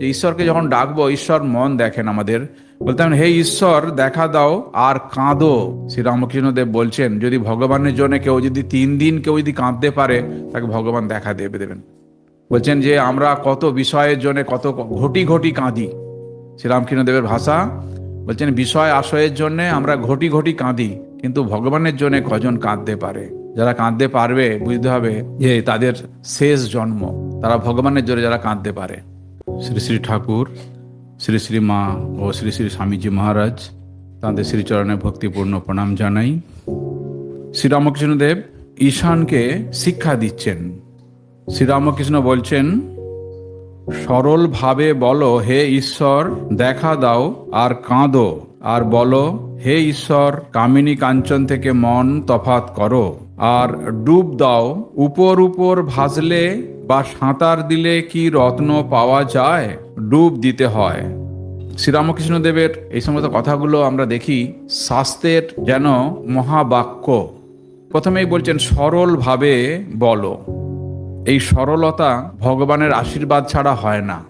যে ঈশ্বরকে যখন ডাকবো, ঈশ্বর মন দেখেন আমাদের। বলতাম, হে ঈশ্বর, দেখা দাও, আর কাঁদো। শ্রীরামকৃষ্ণদেব বলছেন, যদি ভগবানের জন্য কেউ যদি তিন দিন কেউ যদি কাঁদতে পারে, তাকে ভগবান দেখা দেবে দেবেন। বলছেন যে, আমরা কত বিষয়ের জন্য কত ঘটি ঘটি কাঁদি। শ্রীরামকৃষ্ণদেবের ভাষা বলছেন, বিষয় আশয়ের জন্য আমরা ঘটি ঘটি কাঁদি, কিন্তু ভগবানের জন্য কজন কাঁদতে পারে? যারা কাঁদতে পারবে, বুঝতে হবে যে, তাদের শেষ জন্ম, তারা ভগবানের জন্য যারা কাঁদতে পারে। শ্রী শ্রী ঠাকুর, শ্রী শ্রী মা ও শ্রী শ্রী স্বামীজি মহারাজ, তাঁদের শ্রীচরণে ভক্তিপূর্ণ প্রণাম জানাই। শ্রীরামকৃষ্ণদেব ঈশানকে শিক্ষা দিচ্ছেন। শ্রীরামকৃষ্ণ বলছেন সরলভাবে বলো, হে ঈশ্বর, দেখা দাও আর কাঁদো, আর বলো, হে ঈশ্বর, কামিনী কাঞ্চন থেকে মন তফাত করো, আর ডুব দাও, উপর উপর ভাসলে বা সাঁতার দিলে কি রত্ন পাওয়া যায়? ডুব দিতে হয়। শ্রীরামকৃষ্ণদেবের এই সমস্ত কথাগুলো আমরা দেখি। শাস্ত্রের যেন মহাবাক্য। প্রথমেই বলছেন, সরলভাবে বলো। এই সরলতা ভগবানের আশীর্বাদ ছাড়া হয় না।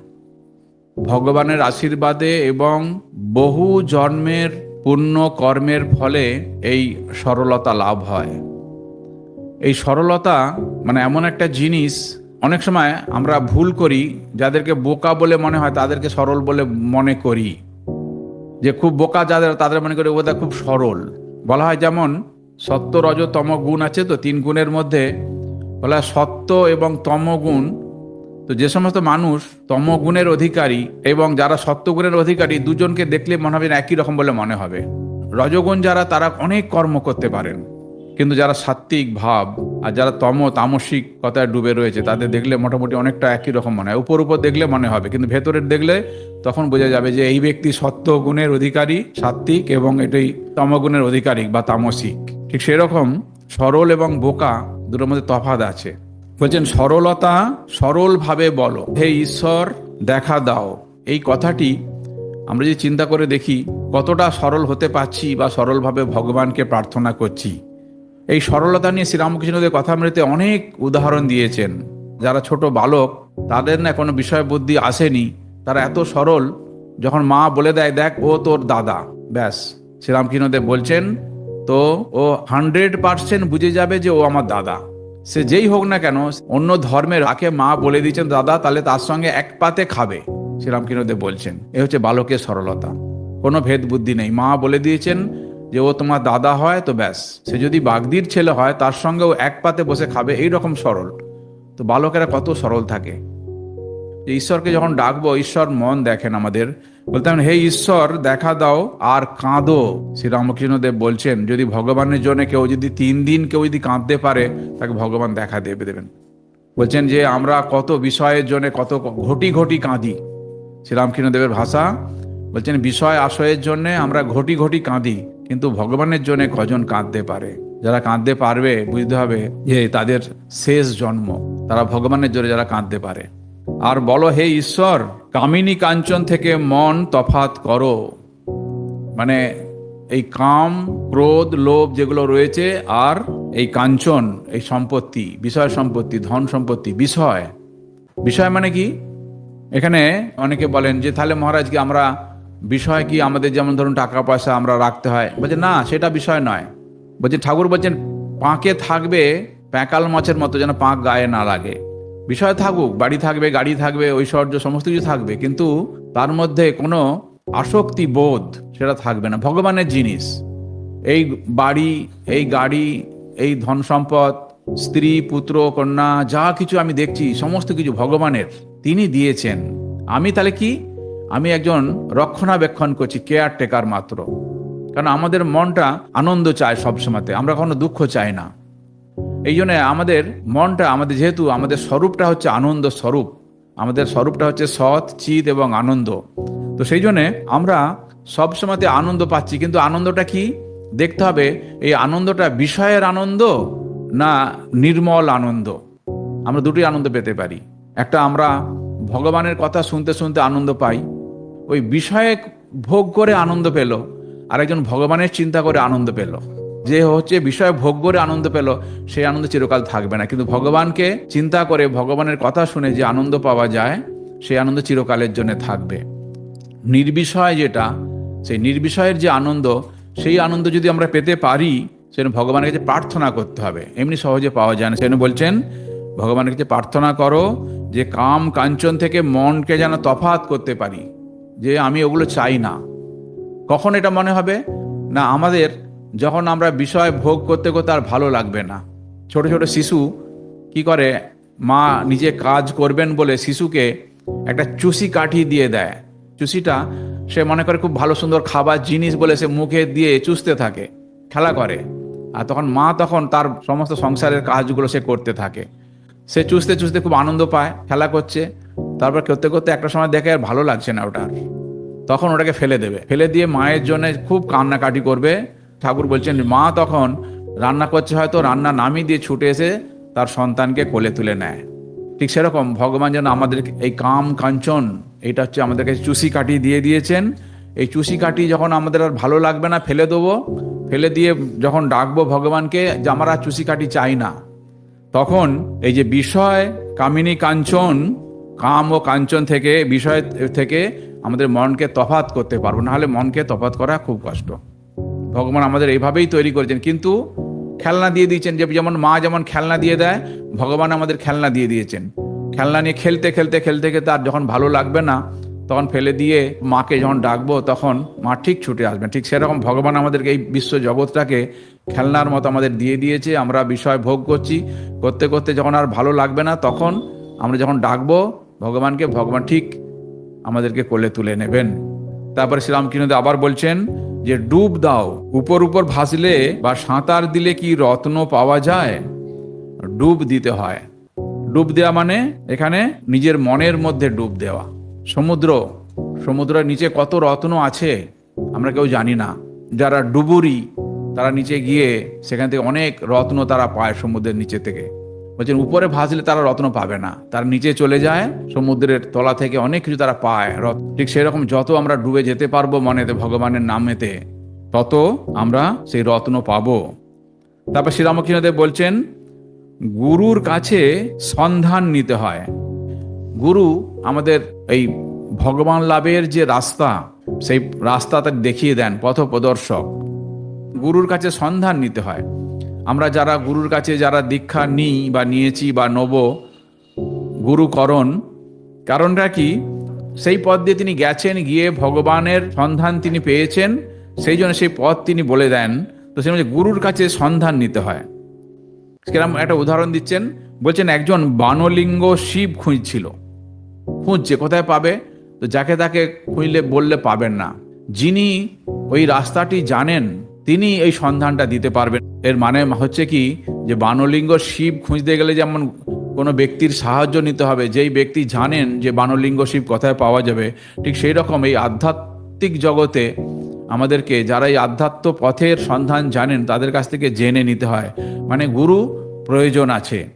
ভগবানের আশীর্বাদে এবং বহু জন্মের পুণ্য কর্মের ফলে এই সরলতা লাভ হয়। এই সরলতা মানে এমন একটা জিনিস অনেক সময় আমরা ভুল করি, যাদেরকে বোকা বলে মনে হয় তাদেরকে সরল বলে মনে করি। যে খুব বোকা যাদের, তাদের মনে করি ওদের খুব সরল। বলা হয় যেমন, সত্য, রজ, তম গুণ আছে তো, তিন গুণের মধ্যে। বলা হয় সত্য এবং তম গুণ। তো যে সমস্ত মানুষ তম গুণের অধিকারী এবং যারা সত্য গুণের অধিকারী, দুজনকে দেখলে মনে হবে একই রকম বলে মনে হবে। রজগুণ যারা, তারা অনেক কর্ম করতে পারেন। কিন্তু যারা সাত্ত্বিক ভাব আর যারা তম তামসিক কথায় ডুবে রয়েছে, তাদের দেখলে মোটামুটি অনেকটা একই রকম মনে হয়। উপর উপর দেখলে মনে হবে, কিন্তু ভেতরের দেখলে তখন বোঝা যাবে যে এই ব্যক্তি সত্য গুণের অধিকারী, সাত্ত্বিক এবং এটাই তমগুণের অধিকারী বা তামসিক। ঠিক সেরকম সরল এবং বোকা দুটোর মধ্যে তফাৎ আছে। বলছেন, সরলতা সরলভাবে বলো, হে ঈশ্বর, দেখা দাও। এই কথাটি আমরা যদি চিন্তা করে দেখি, কতটা সরল হতে পারছি বা সরলভাবে ভগবানকে প্রার্থনা করছি। এই সরলতা নিয়ে শ্রীরামকৃষ্ণদের কথামৃতে অনেক উদাহরণ দিয়েছেন। যারা ছোট বালক, তাদের না কোনো বিষয় বুদ্ধি আসেনি। তারা এত সরল, যখন মা বলে দেয়, দেখ, ও তোর দাদা। ব্যাস, শ্রীরামকৃষ্ণদেব বলছেন, তো ও হান্ড্রেড পার্সেন্ট বুঝে যাবে যে ও আমার দাদা। সে যেই হোক না কেন, অন্য ধর্মের আকে মা বলে দিয়েছেন, দাদা, তাহলে তার সঙ্গে এক পাতে খাবে। শ্রীরামকৃষ্ণদেব বলছেন। এ হচ্ছে বালকের সরলতা। কোনো ভেদ বুদ্ধি নেই। মা বলে দিয়েছেন যে ও তোমার দাদা হয় তো ব্যাস। সে যদি বাগদির ছেলে হয়, তার সঙ্গেও এক পাতে বসে খাবে এই রকম সরল। তো বালকেরা কত সরল থাকে। যে ঈশ্বরকে যখন ডাকবো, ঈশ্বর মন দেখেন আমাদের। বলতাম, হে ঈশ্বর, দেখা দাও আর কাঁদো। শ্রীরামকৃষ্ণদেব বলছেন, যদি ভগবানের জন্য কেউ যদি তিন দিন কেউ যদি কাঁদতে পারে, তাকে ভগবান দেখা দেবে, দেবেন। বলছেন যে, আমরা কত বিষয়ের জন্য কত ঘটি ঘটি কাঁদি। শ্রীরামকৃষ্ণদেবের ভাষা। বলছেন, বিষয় আশয়ের জন্য আমরা ঘটি ঘটি কাঁদি। কিন্তু ভগবানের জন্য কজন কাঁদতে পারে? যারা কাঁদতে পারবে, বুঝতে হবে যে তাদের শেষ জন্ম। তারা ভগবানের জোরে যারা কাঁদতে পারে। আর বলো, হে ঈশ্বর, কামিনী কাঞ্চন থেকে মন তফাত করো। মানে এই কাম, ক্রোধ, লোভ যেগুলো রয়েছে, আর এই কাঞ্চন, এই সম্পত্তি, বিষয় সম্পত্তি, ধন সম্পত্তি, বিষয়। বিষয় মানে কি? এখানে অনেকে বলেন যে, তাহলে মহারাজ কি আমরা বিষয় কি আমাদের যেমন ধরুন টাকা পয়সা আমরা রাখতে হয়। বলছে, না, সেটা বিষয় নয়। বলছে, ঠাকুর বলছেন, পাঁকে থাকবে, প্যাকাল মাছের মতো যেন পাঁক গায়ে না লাগে। বিষয় থাকুক, বাড়ি থাকবে, গাড়ি থাকবে, ঐশ্বর্য, সমস্ত কিছু থাকবে, কিন্তু তার মধ্যে কোনো আসক্তি বোধ সেটা থাকবে না। ভগবানের জিনিস। এই বাড়ি, এই গাড়ি, এই ধন সম্পদ, স্ত্রী, পুত্র, কন্যা, যা কিছু আমি দেখছি, সমস্ত কিছু ভগবানের। তিনি দিয়েছেন। আমি তাহলে কি আমি একজন রক্ষণাবেক্ষণ করছি কেয়ার টেকার মাত্র। কারণ আমাদের মনটা আনন্দ চায় সবসময়তে, আমরা কোনো দুঃখ চাই না। এই জন্য আমাদের মনটা, আমাদের যেহেতু আমাদের স্বরূপটা হচ্ছে আনন্দ স্বরূপ, আমাদের স্বরূপটা হচ্ছে সৎ, চিত এবং আনন্দ। তো সেই জন্যে আমরা সবসময়তে আনন্দ পাচ্ছি, কিন্তু আনন্দটা কি? দেখতে হবে, এই আনন্দটা বিষয়ের আনন্দ না নির্মল আনন্দ? আমরা দুটি আনন্দ পেতে পারি। একটা আমরা ভগবানের কথা শুনতে শুনতে আনন্দ পাই ওই বিষয়ে ভোগ করে আনন্দ পেল। আর একজন ভগবানের চিন্তা করে আনন্দ পেল। যে হচ্ছে বিষয় ভোগ করে আনন্দ পেল, সেই আনন্দ চিরকাল থাকবে না। কিন্তু ভগবানকে চিন্তা করে, ভগবানের কথা শুনে যে আনন্দ পাওয়া যায়, সেই আনন্দ চিরকালের জন্য থাকবে। নির্বিষয় যেটা, সেই নির্বিষয়ের যে আনন্দ, সেই আনন্দ যদি আমরা পেতে পারি, সেজন্য ভগবানের কাছে প্রার্থনা করতে হবে। এমনি সহজে পাওয়া যায় না। সেজন্য বলছেন, ভগবানের কাছে প্রার্থনা করো যে কাম কাঞ্চন থেকে মনকে যেন তফাৎ করতে পারি। যে আমি ওগুলো চাই না। কখন এটা মনে হবে? না, আমাদের যখন আমরা বিষয় ভোগ করতে করতে আর ভালো লাগবে না। ছোট ছোট শিশু কি করে? মা নিজে কাজ করবেন বলে শিশুকে একটা চুষি কাঠি দিয়ে দেয়। চুষিটা সে মনে করে খুব ভালো সুন্দর খাবার জিনিস বলে সে মুখে দিয়ে চুষতে থাকে, খেলা করে। আর তখন মা তখন তার সমস্ত সংসারের কাজগুলো সে করতে থাকে। সে চুষতে চুষতে খুব আনন্দ পায়, খেলা করছে। তারপর করতে করতে একটা সময় দেখে আর ভালো লাগছে না ওটা। তখন ওটাকে ফেলে দেবে। ফেলে দিয়ে মায়ের জন্য খুব কান্নাকাটি করবে। ঠাকুর বলছেন, মা তখন রান্না করছে হয়তো, রান্না নামিয়ে দিয়ে ছুটে এসে তার সন্তানকে কোলে তুলে নেয়। ঠিক সেরকম ভগবান যেন আমাদের এই কাম কাঞ্চন, এটা হচ্ছে আমাদেরকে চুষি কাটি দিয়ে দিয়েছেন। এই চুষি কাটি যখন আমাদের আর ভালো লাগবে না, ফেলে দেবো। ফেলে দিয়ে যখন ডাকবো ভগবানকে যে আমরা আর চুষি কাটি চাই না। তখন এই যে বিষয়, কামিনী কাঞ্চন কাম ও কাঞ্চন থেকে, বিষয় থেকে আমাদের মনকে তফাত করতে পারব। নাহলে মনকে তফাত করা খুব কষ্ট। ভগবান আমাদের এইভাবেই তৈরি করেছেন। কিন্তু খেলনা দিয়ে দিয়েছেন। যে যেমন মা যেমন খেলনা দিয়ে দেয়, ভগবান আমাদের খেলনা দিয়ে দিয়েছেন। খেলনা নিয়ে খেলতে খেলতে খেলতে খেলতে আর যখন ভালো লাগবে না, তখন ফেলে দিয়ে মাকে যখন ডাকবো, তখন মা ঠিক ছুটে আসবেন। ঠিক সেরকম ভগবান আমাদেরকে এই বিশ্ব জগৎটাকে খেলনার মতো আমাদের দিয়ে দিয়েছে। আমরা বিষয় ভোগ করছি। করতে করতে যখন আর ভালো লাগবে না, তখন আমরা যখন ডাকবো ভগবানকে, ভগবান ঠিক আমাদেরকে কোলে তুলে নেবেন। তারপরে শ্রীরামকৃষ্ণ আবার বলছেন যে, ডুব দাও, উপর উপর ভাসলে বা সাঁতার দিলে কি রত্ন পাওয়া যায়? ডুব দিতে হয়। ডুব দেওয়া মানে এখানে নিজের মনের মধ্যে ডুব দেওয়া। সমুদ্র, সমুদ্রের নিচে কত রত্ন আছে, আমরা কেউ জানি না। যারা ডুবুরি, তারা নিচে গিয়ে সেখান থেকে অনেক রত্ন তারা পায় সমুদ্রের নিচে থেকে। বলছেন, উপরে ভাসলে তারা রত্ন পাবে না। তার নিচে চলে যায়, সমুদ্রের তলা থেকে অনেক কিছু তারা পায় রত্ন। ঠিক সেরকম যত আমরা ডুবে যেতে পারব মনেতে, ভগবানের নামেতে, তত আমরা সেই রত্ন পাবো। তারপর শ্রীরামকৃষ্ণদেব বলছেন, গুরুর কাছে সন্ধান নিতে হয়। গুরু আমাদের এই ভগবান লাভের যে রাস্তা, সেই রাস্তাটা দেখিয়ে দেন পথ প্রদর্শক গুরুর কাছে সন্ধান নিতে হয়। আমরা যারা গুরুর কাছে যারা দীক্ষা নিই বা নিয়েছি বা নেব, গুরুকরণ, কারণটা কি? সেই পথ দিয়ে তিনি গেছেন, গিয়ে ভগবানের সন্ধান তিনি পেয়েছেন, সেই জন্য সেই পথ তিনি বলে দেন। তো সেই গুরুর কাছে সন্ধান নিতে হয়। সেরকম একটা উদাহরণ দিচ্ছেন। বলছেন, একজন বানলিঙ্গ শিব খুঁজছিল। খুঁজছে, কোথায় পাবে? তো যাকে তাকে খুঁজলে বললে পাবেন না। যিনি ওই রাস্তাটি জানেন তিনি এই সন্ধানটা দিতে পারবেন। এর মানে হচ্ছে কি যে বানলিঙ্গ শিব খুঁজতে গেলে যেমন কোনো ব্যক্তির সাহায্য নিতে হবে, যেই ব্যক্তি জানেন যে বানলিঙ্গ শিব কোথায় পাওয়া যাবে, ঠিক সেই রকম এই আধ্যাত্মিক জগতে আমাদেরকে যারা এই আধ্যাত্ম পথের সন্ধান জানেন তাদের কাছ থেকে জেনে নিতে হয়। মানে গুরু প্রয়োজন আছে।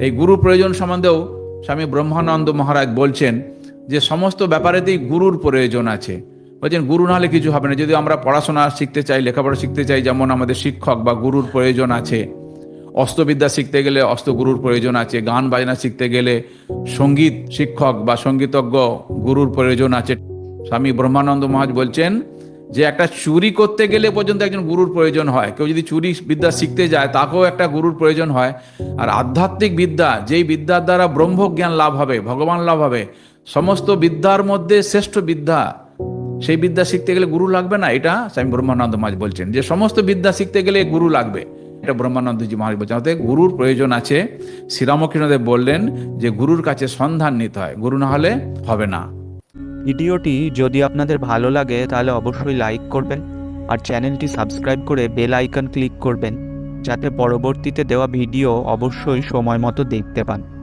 এই গুরু প্রয়োজন সম্বন্ধেও স্বামী ব্রহ্মানন্দ মহারাজ বলছেন যে সমস্ত ব্যাপারেতেই গুরুর প্রয়োজন আছে। বলছেন, গুরু না হলে কিছু হবে না। যদি আমরা পড়াশোনা শিখতে চাই, লেখাপড়া শিখতে চাই, যেমন আমাদের শিক্ষক বা গুরুর প্রয়োজন আছে, অস্ত্রবিদ্যা শিখতে গেলে অস্ত্র গুরুর প্রয়োজন আছে, গান বাজনা শিখতে গেলে সংগীত শিক্ষক বা সঙ্গীতজ্ঞ গুরুর প্রয়োজন আছে। স্বামী ব্রহ্মানন্দ মহাজ বলছেন, যে একটা চুরি করতে গেলে পর্যন্ত একজন গুরুর প্রয়োজন হয়। কেউ যদি চুরি বিদ্যা শিখতে যায়, তাকেও একটা গুরুর প্রয়োজন হয়। আর আধ্যাত্মিক বিদ্যা, যেই বিদ্যার দ্বারা ব্রহ্মজ্ঞান লাভ হবে, ভগবান লাভ হবে, সমস্ত বিদ্যার মধ্যে শ্রেষ্ঠ বিদ্যা সেই বিদ্যা শিখতে গেলে গুরু লাগবে না? এটা স্বামী ব্রহ্মানন্দ মহারাজ বলছেন। যে সমস্ত বিদ্যা শিখতে গেলে গুরু লাগবে। এটা ব্রহ্মানন্দজি মহারাজ বলছেন। অতএব গুরুর প্রয়োজন আছে। শ্রীরামকৃষ্ণদেব বললেন যে গুরুর কাছে সন্ধান নিতে হয়। গুরু না হলে হবে না। ভিডিওটি যদি আপনাদের ভালো লাগে, তাহলে অবশ্যই লাইক করবেন আর চ্যানেলটি সাবস্ক্রাইব করে বেল আইকন ক্লিক করবেন, যাতে পরবর্তীতে দেওয়া ভিডিও অবশ্যই সময় মতো দেখতে পান।